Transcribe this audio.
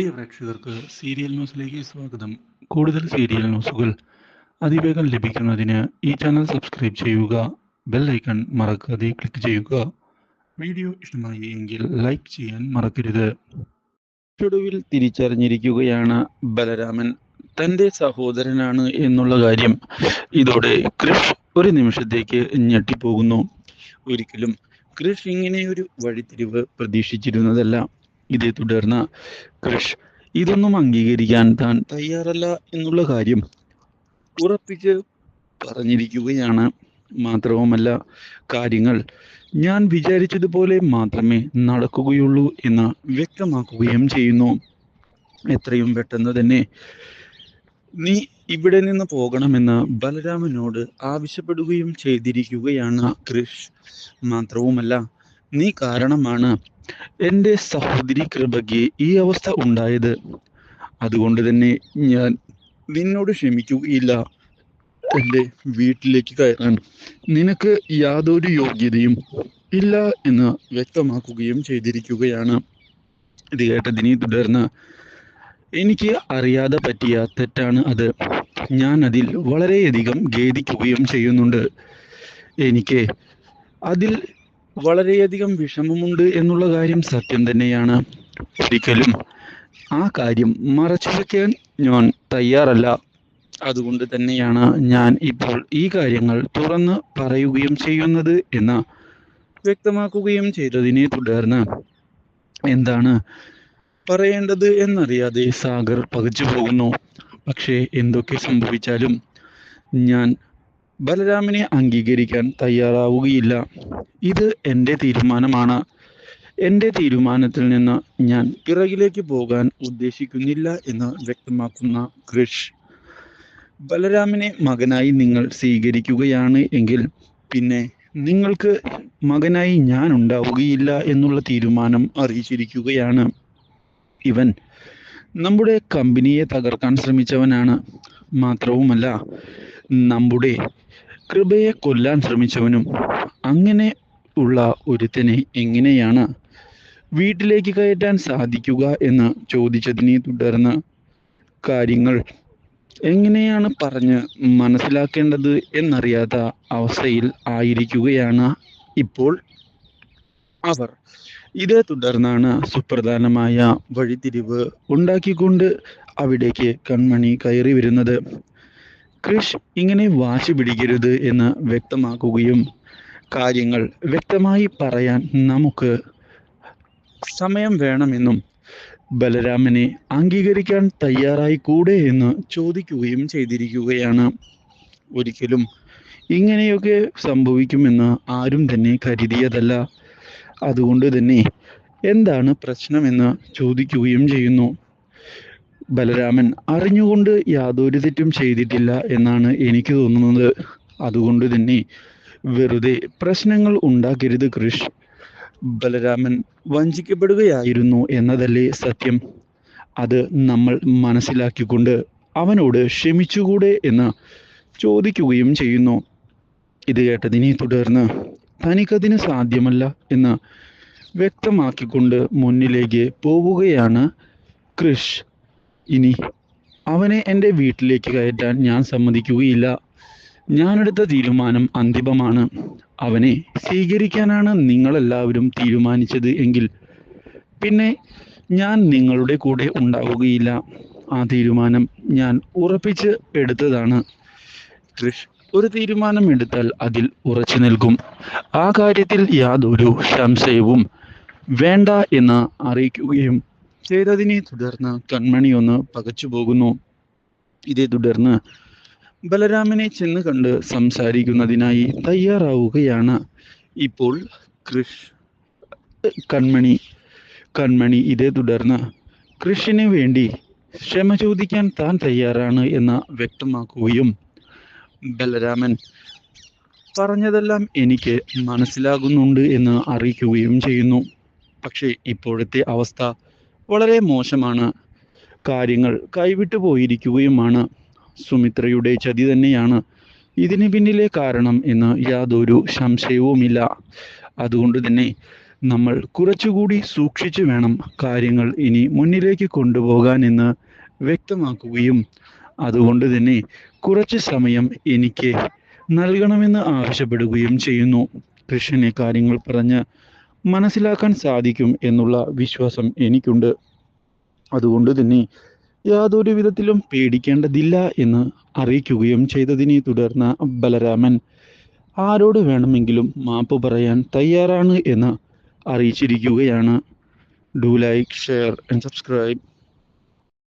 പ്രിയ പ്രേക്ഷകർക്ക് സീരിയൽ ന്യൂസിലേക്ക് സ്വാഗതം. കൂടുതൽ സീരിയൽ ന്യൂസുകൾ അതിവേഗം ലഭിക്കുന്നതിന് ഈ ചാനൽ സബ്സ്ക്രൈബ് ചെയ്യുക ബെൽ ഐക്കൺ മറക്കാതെ ക്ലിക്ക് ചെയ്യുക. വീഡിയോ ഇഷ്ടമായി എങ്കിൽ ലൈക്ക് ചെയ്യാൻ മറക്കരുത്. ഒടുവിൽ തിരിച്ചറിഞ്ഞിരിക്കുകയാണ് ബലരാമൻ. തന്റെ സഹോദരനാണ് എന്നുള്ള കാര്യം ഇതോടെ ക്രിഷ് ഒരു നിമിഷത്തേക്ക് ഞെട്ടിപ്പോകുന്നു. ഒരിക്കലും ക്രിഷ് ഇങ്ങനെ ഒരു വഴിത്തിരിവ് പ്രതീക്ഷിച്ചിരുന്നതല്ല. ഇതേ തുടർന്ന് ക്രിഷ് ഇതൊന്നും അംഗീകരിക്കാൻ താൻ തയ്യാറല്ല എന്നുള്ള കാര്യം ഉറപ്പിച്ച് പറഞ്ഞിരിക്കുകയാണ്. മാത്രവുമല്ല കാര്യങ്ങൾ ഞാൻ വിചാരിച്ചതുപോലെ മാത്രമേ നടക്കുകയുള്ളൂ എന്ന് വ്യക്തമാക്കുകയും ചെയ്യുന്നു. എത്രയും പെട്ടെന്ന് തന്നെ നീ ഇവിടെ നിന്ന് പോകണമെന്ന് ബലരാമനോട് ആവശ്യപ്പെടുകയും ചെയ്തിരിക്കുകയാണ് കൃഷ്. മാത്രവുമല്ല നീ കാരണമാണ് എന്റെ സഹോദരി കൃപയ്ക്ക് ഈ അവസ്ഥ ഉണ്ടായത്. അതുകൊണ്ട് തന്നെ ഞാൻ നിന്നോട് ക്ഷമിക്കുകയില്ല. എന്റെ വീട്ടിലേക്ക് കയറാൻ നിനക്ക് യാതൊരു യോഗ്യതയും ഇല്ല എന്ന് വ്യക്തമാക്കുകയും ചെയ്തിരിക്കുകയാണ്. ഇത് കേട്ടതിനെ തുടർന്ന് എനിക്ക് അറിയാതെ പറ്റിയ തെറ്റാണ് അത്. ഞാൻ അതിൽ വളരെയധികം ഖേദിക്കുകയും ചെയ്യുന്നുണ്ട്. എനിക്ക് അതിൽ വളരെയധികം വിഷമമുണ്ട് എന്നുള്ള കാര്യം സത്യം തന്നെയാണ്. ഒരിക്കലും ആ കാര്യം മറച്ചു വയ്ക്കാൻ ഞാൻ തയ്യാറല്ല. അതുകൊണ്ട് തന്നെയാണ് ഞാൻ ഇപ്പോൾ ഈ കാര്യങ്ങൾ തുറന്ന് പറയുകയും ചെയ്യുന്നത് എന്ന് വ്യക്തമാക്കുകയും ചെയ്തതിനെ തുടർന്ന് എന്താണ് പറയേണ്ടത് എന്നറിയാതെ സാഗർ പകച്ചു പോകുന്നു. പക്ഷേ എന്തൊക്കെ സംഭവിച്ചാലും ഞാൻ ബലരാമനെ അംഗീകരിക്കാൻ തയ്യാറാവുകയില്ല. ഇത് എന്റെ തീരുമാനമാണ്. എന്റെ തീരുമാനത്തിൽ നിന്ന് ഞാൻ പിറകിലേക്ക് പോകാൻ ഉദ്ദേശിക്കുന്നില്ല എന്ന് വ്യക്തമാക്കുന്ന കൃഷ്. ബലരാമനെ മകനായി നിങ്ങൾ സ്വീകരിക്കുകയാണ് എങ്കിൽ പിന്നെ നിങ്ങൾക്ക് മകനായി ഞാൻ ഉണ്ടാവുകയില്ല എന്നുള്ള തീരുമാനം അറിയിച്ചിരിക്കുകയാണ്. ഇവൻ നമ്മുടെ കമ്പനിയെ തകർക്കാൻ ശ്രമിച്ചവനാണ്. മാത്രവുമല്ല നമ്മുടെ കൃപയെ കൊല്ലാൻ ശ്രമിച്ചവനും അങ്ങനെ ഉള്ള ഒരുത്തനെ എങ്ങനെയാണ് വീട്ടിലേക്ക് കയറ്റാൻ സാധിക്കുക എന്ന് ചോദിച്ചതിനെ തുടർന്ന് കാര്യങ്ങൾ എങ്ങനെയാണ് പറഞ്ഞ് മനസ്സിലാക്കേണ്ടത് എന്നറിയാത്ത അവസ്ഥയിൽ ആയിരിക്കുകയാണ് ഇപ്പോൾ അവർ. ഇതേ തുടർന്നാണ് സുപ്രധാനമായ വഴിത്തിരിവ് ഉണ്ടാക്കിക്കൊണ്ട് അവിടേക്ക് കൺമണി കയറി വരുന്നത്. ക്രിഷ് ഇങ്ങനെ വാശി പിടിക്കരുത് എന്ന് വ്യക്തമാക്കുകയും കാര്യങ്ങൾ വ്യക്തമായി പറയാൻ നമുക്ക് സമയം വേണമെന്നും ബലരാമനെ അംഗീകരിക്കാൻ തയ്യാറായി കൂടെ എന്ന് ചോദിക്കുകയും ചെയ്തിരിക്കുകയാണ്. ഒരിക്കലും ഇങ്ങനെയൊക്കെ സംഭവിക്കുമെന്ന് ആരും തന്നെ കരുതിയതല്ല. അതുകൊണ്ട് തന്നെ എന്താണ് പ്രശ്നമെന്ന് ചോദിക്കുകയും ചെയ്യുന്നു. ബലരാമൻ അറിഞ്ഞുകൊണ്ട് യാതൊരു തെറ്റും ചെയ്തിട്ടില്ല എന്നാണ് എനിക്ക് തോന്നുന്നത്. അതുകൊണ്ട് തന്നെ വെറുതെ പ്രശ്നങ്ങൾ ഉണ്ടാക്കരുത് കൃഷ്. ബലരാമൻ വഞ്ചിക്കപ്പെടുകയായിരുന്നു എന്നതല്ലേ സത്യം? അത് നമ്മൾ മനസ്സിലാക്കിക്കൊണ്ട് അവനോട് ക്ഷമിച്ചുകൂടെ എന്ന് ചോദിക്കുകയും ചെയ്യുന്നു. ഇത് കേട്ടതിനെ തുടർന്ന് തനിക്കതിന് സാധ്യമല്ല എന്ന് വ്യക്തമാക്കിക്കൊണ്ട് മുന്നിലേക്ക് പോവുകയാണ് കൃഷ്. ഇനി അവനെ എന്റെ വീട്ടിലേക്ക് കയറ്റാൻ ഞാൻ സമ്മതിക്കുകയില്ല. ഞാനെടുത്ത തീരുമാനം അന്തിമമാണ്. അവനെ സ്വീകരിക്കാനാണ് നിങ്ങളെല്ലാവരും തീരുമാനിച്ചത് എങ്കിൽ പിന്നെ ഞാൻ നിങ്ങളുടെ കൂടെ ഉണ്ടാവുകയില്ല. ആ തീരുമാനം ഞാൻ ഉറപ്പിച്ച് എടുത്തതാണ്. കൃഷ് ഒരു തീരുമാനം എടുത്താൽ അതിൽ ഉറച്ചു നിൽക്കും. ആ കാര്യത്തിൽ യാതൊരു സംശയവും വേണ്ട എന്ന് അറിയിക്കുകയും ചെയ്തതിനെ തുടർന്ന് കൺമണി ഒന്ന് പകച്ചു പോകുന്നു. ഇതേ തുടർന്ന് ബലരാമനെ ചെന്ന് കണ്ട് സംസാരിക്കുന്നതിനായി തയ്യാറാവുകയാണ്. ഇപ്പോൾ കൃഷ് കൺമണി കൺമണി ഇതേ തുടർന്ന് കൃഷിന് വേണ്ടി ക്ഷമ ചോദിക്കാൻ താൻ തയ്യാറാണ് എന്ന് വ്യക്തമാക്കുകയും ബലരാമൻ പറഞ്ഞതെല്ലാം എനിക്ക് മനസ്സിലാകുന്നുണ്ട് എന്ന് അറിയിക്കുകയും ചെയ്യുന്നു. പക്ഷേ ഇപ്പോഴത്തെ അവസ്ഥ വളരെ മോശമാണ് കാര്യങ്ങൾ കൈവിട്ടു പോയിരിക്കുകയുമാണ്. സുമിത്രയുടെ ചതി തന്നെയാണ് ഇതിന് പിന്നിലെ കാരണം എന്ന് യാതൊരു സംശയവുമില്ല. അതുകൊണ്ട് തന്നെ നമ്മൾ കുറച്ചുകൂടി സൂക്ഷിച്ചു വേണം കാര്യങ്ങൾ ഇനി മുന്നിലേക്ക് കൊണ്ടുപോകാൻ എന്ന് വ്യക്തമാക്കുകയും. അതുകൊണ്ട് തന്നെ കുറച്ച് സമയം എനിക്ക് നൽകണമെന്ന് ആവശ്യപ്പെടുകയും ചെയ്യുന്നു. കൃഷ്ണനെ കാര്യങ്ങൾ പറഞ്ഞ് മനസ്സിലാക്കാൻ സാധിക്കും എന്നുള്ള വിശ്വാസം എനിക്കുണ്ട്. അതുകൊണ്ട് തന്നെ യാതൊരു വിധത്തിലും പേടിക്കേണ്ടതില്ല എന്ന് അറിയിക്കുകയും ചെയ്തതിനെ തുടർന്ന് ബലരാമൻ ആരോട് വേണമെങ്കിലും മാപ്പ് പറയാൻ തയ്യാറാണ് എന്ന് അറിയിച്ചിരിക്കുകയാണ്. Do like share and subscribe